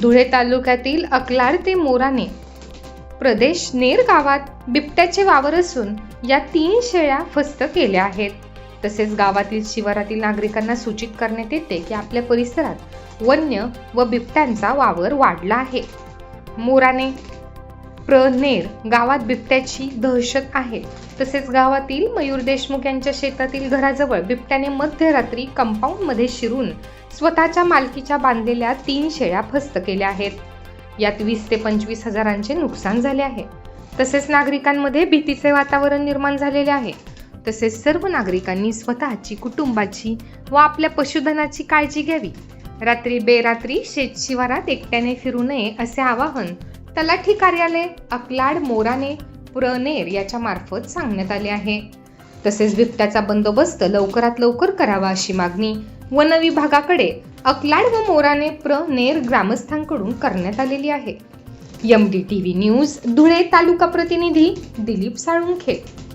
धुळे तालुक्यातील अकलाड ते मोराने प्रदेश नेर गावात बिबट्याचे वावर असून या तीन शेळ्या फस्त केल्या आहेत. तसेच गावातील शिवारातील नागरिकांना सूचित करण्यात येते की आपल्या परिसरात वन्य व बिबट्यांचा वावर वाढला आहे. मोराने प्रनेर गावात बिबट्याची दहशत आहे. तसेच गावातील मयूर देशमुख यांच्या शेतातील घराजवळ बिबट्याने मध्यरात्री कंपाऊंडमध्ये शिरून स्वतःच्या मालकीच्या बांधलेल्या तीन शेळ्या फस्त केल्या आहेत. यात वीस ते पंचवीस हजारांचे नुकसान झाले आहे. तसेच नागरिकांमध्ये भीतीचे वातावरण निर्माण झालेले आहे. तसेच सर्व नागरिकांनी स्वतःची कुटुंबाची व आपल्या पशुधनाची काळजी घ्यावी. रात्री बेरात्री शेतशिवारात एकट्याने फिरू नये असे आवाहन तलाठी कार्यालय अकलाड मोराने पुरनेर याच्या मार्फत सांगण्यात आले आहे. तसेच बिबट्याचा बंदोबस्त लवकरात लवकर करावा अशी मागणी वन विभागाकडे अकलाड व मोराने प्रनेर ग्रामस्थांकडून करण्यात आलेली आहे. M D T V news Dhule तालुका प्रतिनिधी दिलीप साळुंखे.